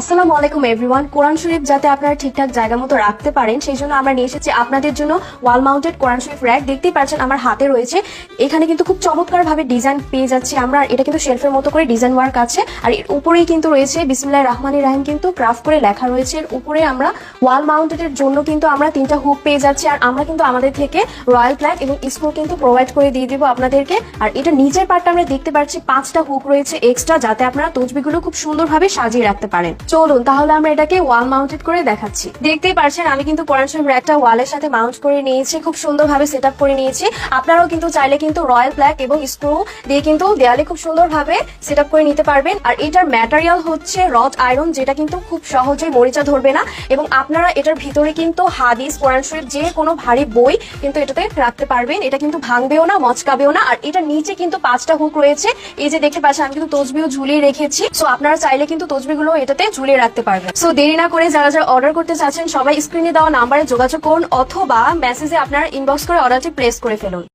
আসসালামু আলাইকুম এভরিওয়ান কোরআন শরীফ যাতে আপনারা ঠিকঠাক জায়গা মতো রাখতে পারেন, সেই জন্য আমরা নিয়ে এসেছি আপনাদের জন্য ওয়াল মাউন্টেড কোরআন শরীফ র্যাক দেখতেই পাচ্ছেন আমার হাতে রয়েছে। এখানে কিন্তু খুব চমৎকার ভাবে ডিজাইন পেয়ে যাচ্ছে আমরা। এটা কিন্তু শেলফের মতো করে ডিজাইন ওয়ার্ক আছে। আর এর উপরেই কিন্তু রয়েছে বিসমুল্লাহ রহমানি রাহিম কিন্তু ক্রাফট করে লেখা রয়েছে। এর উপরে আমরা ওয়াল মাউন্টেড এর জন্য কিন্তু আমরা তিনটা হুক পেয়ে যাচ্ছি। আর আমরা কিন্তু আমাদের থেকে রয়্যাল প্ল্যাক এবং স্ক্রু কিন্তু প্রোভাইড করে দিয়ে দেবো আপনাদেরকে। আর এটা নিচের পার্টটা আমরা দেখতে পাচ্ছি, পাঁচটা হুক রয়েছে এক্সট্রা যাতে আপনারা তসবিগুলো খুব সুন্দরভাবে সাজিয়ে রাখতে পারেন। চলুন, তাহলে আমরা এটাকে ওয়াল মাউন্টেড করে দেখাচ্ছি। দেখতেই পারছেন, আমি কিন্তু কোরআন শরীফ র্যাকটা ওয়ালের সাথে মাউন্ট করে নিয়েছি, খুব সুন্দরভাবে সেট করে নিয়েছি। আপনারাও কিন্তু চাইলে কিন্তু রয়্যাল প্ল্যাক এবং স্ক্রু দিয়ে কিন্তু দেয়ালে খুব সুন্দরভাবে সেট করে নিতে পারবেন। আর এটার ম্যাটেরিয়াল হচ্ছে রড আয়রন যেটা কিন্তু খুব সহজে মরিচা ধরবে না। এবং আপনারা এটার ভিতরে কিন্তু হাদিস কোরআন শরীফ যে কোনো ভারী বই কিন্তু এটাতে রাখতে পারবেন। এটা কিন্তু ভাঙবেও না, মচকাবেও না। আর এটার নিচে কিন্তু পাঁচটা হুক রয়েছে। এই যে দেখতে পাচ্ছেন, আমি কিন্তু তসবিও ঝুলিয়ে রেখেছি। সো আপনারা চাইলে কিন্তু তসবিগুলো এটাতে ঝুলিয়ে রাখতে পারবেন। সো দেরি না করে যারা যারা অর্ডার করতে চাচ্ছেন, সবাই স্ক্রিনে দেওয়া নাম্বারে যোগাযোগ করুন অথবা মেসেজে আপনার ইনবক্স করে অর্ডারটি প্লেস করে ফেলুন।